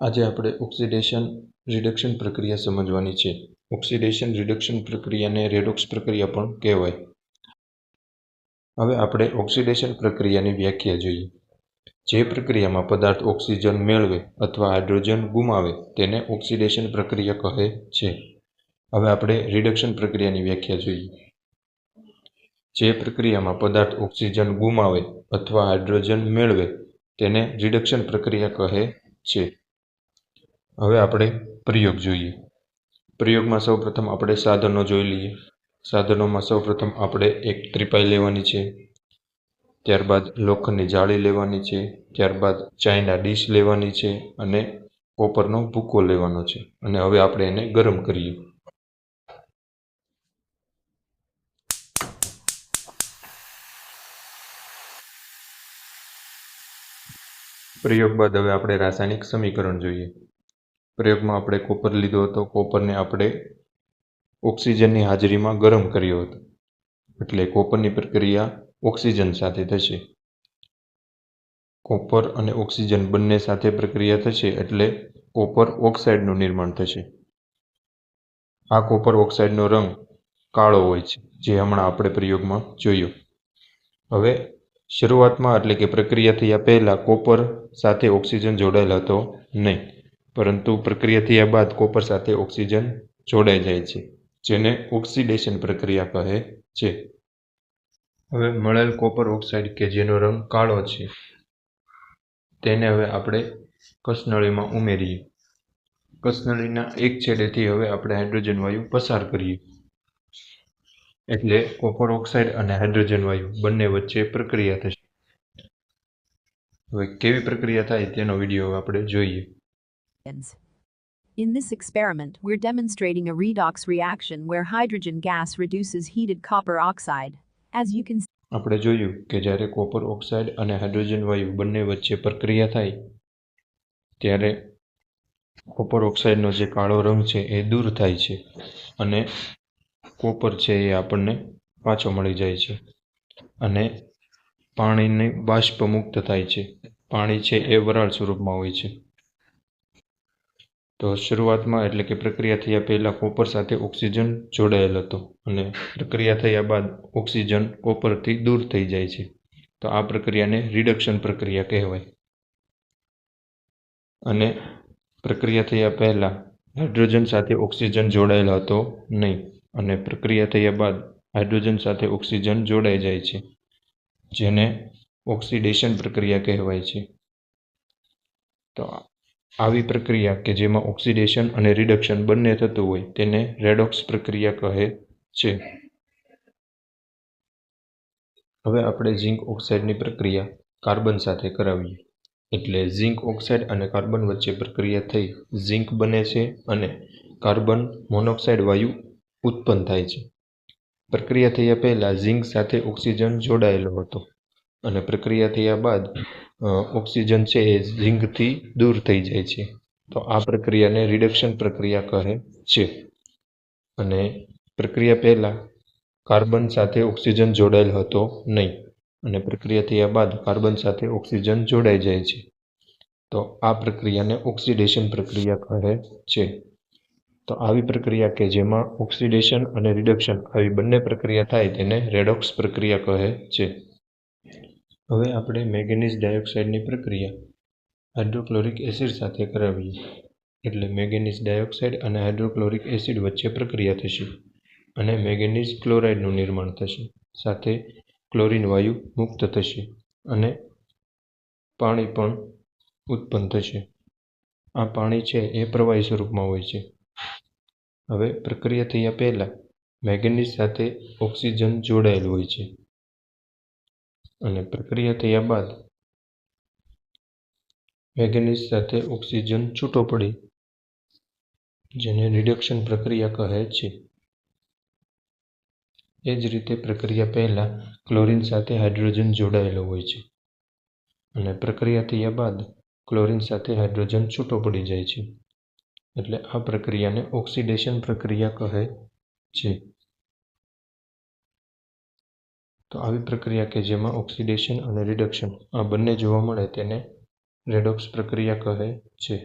આજે આપણે oxidation reduction પ્રક્રિયા સમજવાની છે. ઓક્સિડેશન રિડક્શન પ્રક્રિયાને રેડોક્સ પ્રક્રિયા પણ કહેવાય. હવે આપણે ઓક્સિડેશન પ્રક્રિયાની વ્યાખ્યા જોઈએ. જે પ્રક્રિયામાં પદાર્થ ઓક્સિજન મેળવે અથવા હાઇડ્રોજન ગુમાવે તેને ઓક્સિડેશન પ્રક્રિયા કહે છે. હવે આપણે રિડક્શન પ્રક્રિયાની વ્યાખ્યા જોઈએ. જે પ્રક્રિયામાં પદાર્થ ઓક્સિજન ગુમાવે અથવા હાઇડ્રોજન મેળવે તેને રિડક્શન પ્રક્રિયા કહે છે. હવે આપણે પ્રયોગ જોઈએ. પ્રયોગમાં સૌપ્રથમ આપણે સાધનો જોઈ લઈએ. સાધનોમાં સૌપ્રથમ આપણે એક ત્રિપાઈ લેવાની છે, ત્યારબાદ લોખંડની જાળી લેવાની છે, ત્યારબાદ ચાઇના ડીશ લેવાની છે અને કોપરનો ભૂકો લેવાનો છે. અને હવે આપણે એને ગરમ કરીએ. પ્રયોગ બાદ હવે આપણે રાસાયણિક સમીકરણ જોઈએ. પ્રયોગમાં આપણે કોપર લીધો હતો. કોપરને આપણે ઓક્સિજનની હાજરીમાં ગરમ કર્યો હતો. એટલે કોપરની પ્રક્રિયા ઓક્સિજન સાથે થશે. કોપર અને ઓક્સિજન બંને સાથે પ્રક્રિયા થશે એટલે કોપર ઓક્સાઇડનું નિર્માણ થશે. આ કોપર ઓક્સાઇડનો રંગ કાળો હોય છે, જે હમણાં આપણે પ્રયોગમાં જોયો. હવે શરૂઆતમાં એટલે કે પ્રક્રિયા થયા પહેલાં કોપર સાથે ઓક્સિજન જોડાયેલ હતો નહીં. પરંતુ પ્રક્રિયા થયા બાદ કોપર સાથે ઓક્સિજન જોડાઈ જાય છે, જેને ઓક્સિડેશન પ્રક્રિયા કહે છે. હવે મળેલ કોપર ઓક્સાઇડ કે જેનો રંગ કાળો છે, તેને હવે આપણે કસનળીમાં ઉમેરીએ. કસનળીના એક છેડેથી હવે આપણે હાઇડ્રોજન વાયુ પસાર કરીએ. એટલે કોપર ઓક્સાઇડ અને હાઇડ્રોજન વાયુ બંને વચ્ચે પ્રક્રિયા થશે. હવે કેવી પ્રક્રિયા થાય તેનો વીડિયો આપણે જોઈએ. In this experiment, we're demonstrating a redox reaction where hydrogen gas reduces heated copper oxide. As you can આપણે જોયું કે જ્યારે કોપર ઓક્સાઇડ અને હાઇડ્રોજન વાયુ બંને વચ્ચે પ્રક્રિયા થાય ત્યારે કોપર ઓક્સાઇડનો જે કાળો રંગ છે એ દૂર થાય છે અને કોપર છે એ આપણને પાછો મળી જાય છે અને પાણીને બાષ્પ મુક્ત થાય છે. પાણી છે એ વરાળ સ્વરૂપમાં હોય છે. તો શરૂઆતમાં એટલે કે પ્રક્રિયા થયા પહેલાં કોપર સાથે ઓક્સિજન જોડાયેલ હતો અને પ્રક્રિયા થયા બાદ ઓક્સિજન કોપરથી દૂર થઈ જાય છે. તો આ પ્રક્રિયાને રિડક્શન પ્રક્રિયા કહેવાય. અને પ્રક્રિયા થયા પહેલાં હાઇડ્રોજન સાથે ઓક્સિજન જોડાયેલ હતો નહીં અને પ્રક્રિયા થયા બાદ હાઇડ્રોજન સાથે ઓક્સિજન જોડાઈ જાય છે, જેને ઓક્સિડેશન પ્રક્રિયા કહેવાય છે. તો આવી પ્રક્રિયા કે જેમાં ઓક્સિડેશન અને રિડક્શન બંને થતું હોય તેને રેડોક્સ પ્રક્રિયા કહે છે. હવે આપણે ઝીંક ઓક્સાઇડની પ્રક્રિયા કાર્બન સાથે કરાવીએ. એટલે ઝિંક ઓક્સાઇડ અને કાર્બન વચ્ચે પ્રક્રિયા થઈ. ઝીંક બને છે અને કાર્બન મોનોક્સાઇડ વાયુ ઉત્પન્ન થાય છે. પ્રક્રિયા થયા પહેલાં ઝિંક સાથે ઓક્સિજન જોડાયેલો હતો અને પ્રક્રિયા થયા બાદ ઓક્સિજન છે એ ઝિંકથી દૂર થઈ જાય છે. તો આ પ્રક્રિયાને રિડક્શન પ્રક્રિયા કહે છે. અને પ્રક્રિયા પહેલાં કાર્બન સાથે ઓક્સિજન જોડાયેલ હતો નહીં. અને પ્રક્રિયા થયા બાદ કાર્બન સાથે ઓક્સિજન જોડાઈ જાય છે. તો આ પ્રક્રિયાને ઓક્સિડેશન પ્રક્રિયા કહે છે. તો આવી પ્રક્રિયા કે જેમાં ઓક્સિડેશન અને રિડક્શન આવી બંને પ્રક્રિયા થાય તેને રેડોક્સ પ્રક્રિયા કહે છે. હવે આપણે મેંગેનીઝ ડાયોક્સાઇડની પ્રક્રિયા હાઇડ્રોક્લોરિક એસિડ સાથે કરાવીએ, એટલે મેંગેનીઝ ડાયોક્સાઇડ અને હાઇડ્રોક્લોરિક એસિડ વચ્ચે પ્રક્રિયા થશે અને મેંગેનીઝ ક્લોરાઇડનું નિર્માણ થશે. સાથે ક્લોરિન વાયુ મુક્ત થશે અને પાણી પણ ઉત્પન્ન થશે. આ પાણી છે એ પ્રવાહી સ્વરૂપમાં હોય છે. હવે પ્રક્રિયા થયા પહેલાં મેંગેનીઝ સાથે ઓક્સિજન જોડાયેલ હોય છે. અને પ્રક્રિયા થયા બાદ મેંગેનીઝ સાથે ઓક્સિજન છૂટો પડી, જેને રિડક્શન પ્રક્રિયા કહે છે. એ જ રીતે પ્રક્રિયા પહેલાં ક્લોરિન સાથે હાઇડ્રોજન જોડાયેલો હોય છે અને પ્રક્રિયા થયા બાદ ક્લોરિન સાથે હાઇડ્રોજન છૂટો પડી જાય છે. એટલે આ પ્રક્રિયાને ઓક્સિડેશન પ્રક્રિયા કહે છે. તો આવી પ્રક્રિયા કે જેમાં ઓક્સિડેશન અને રિડક્શન આ બંને જોવા મળે તેને રેડોક્સ પ્રક્રિયા કહે છે.